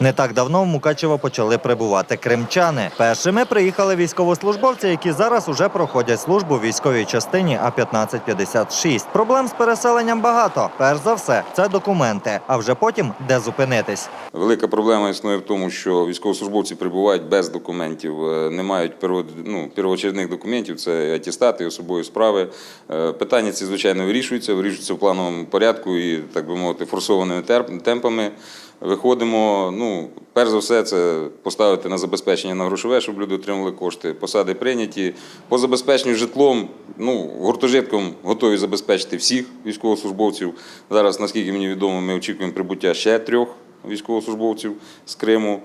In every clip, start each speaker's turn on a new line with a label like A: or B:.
A: Не так давно в Мукачево почали прибувати кримчани. Першими приїхали військовослужбовці, які зараз уже проходять службу в військовій частині А-1556. Проблем з переселенням багато. Перш за все, це документи, а вже потім де зупинитись.
B: Велика проблема існує в тому, що військовослужбовці прибувають без документів, е, не мають перво- ну, документів, це атестати, особові справи. Е, Питання ці, звичайно, вирішуються, вирішуються в плановому порядку і, так би мовити, форсованими темпами. Виходимо. Ну, перш за все, це поставити на забезпечення на грошове, щоб люди отримали кошти. Посади прийняті. По забезпеченню житлом, ну, гуртожитком готові забезпечити всіх військовослужбовців. Зараз, наскільки мені відомо, ми очікуємо прибуття ще трьох військовослужбовців з Криму.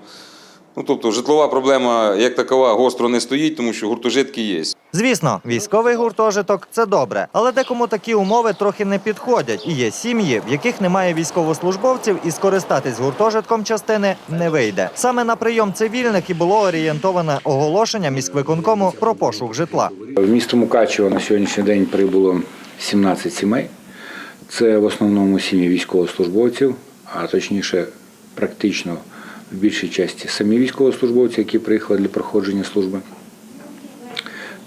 B: Ну, тобто, житлова проблема як такова гостро не стоїть, тому що гуртожитки є.
A: Звісно, військовий гуртожиток це добре, але декому такі умови трохи не підходять. І є сім'ї, в яких немає військовослужбовців, і скористатись гуртожитком частини не вийде. Саме на прийом цивільних і було орієнтоване оголошення міськвиконкому про пошук житла.
C: В місто Мукачево на сьогоднішній день прибуло 17 сімей. Це в основному сім'ї військовослужбовців, а точніше, практично в більшій часті самі військовослужбовці, які приїхали для проходження служби.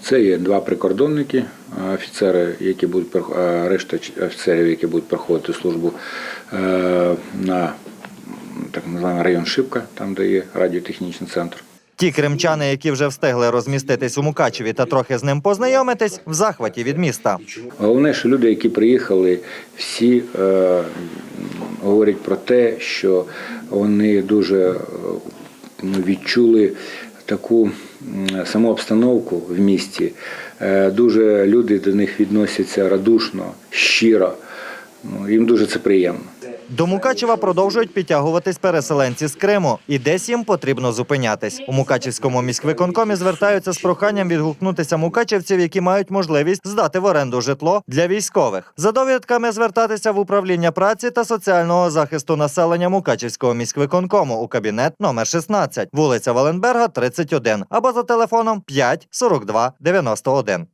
C: Це є два прикордонники, офіцери, які будуть прох- решта офіцерів, які будуть проходити службу е, на так називаємо район Шипка, там де є радіотехнічний центр.
A: Ті кримчани, які вже встигли розміститись у Мукачеві та трохи з ним познайомитись, в захваті від міста.
C: Головне, що люди, які приїхали, всі е, говорять про те, що вони дуже е, ну, відчули таку саму обстановку в місті. Е, дуже люди до них відносяться радушно, щиро. Ну, їм дуже це приємно.
A: До Мукачева продовжують підтягуватись переселенці з Криму, і десь їм потрібно зупинятись. У Мукачівському міськвиконкомі звертаються з проханням відгукнутися мукачівців, які мають можливість здати в оренду житло для військових. За довідками звертатися в управління праці та соціального захисту населення Мукачівського міськвиконкому у кабінет номер 16, вулиця Валенберга, 31, або за телефоном 5 42 91.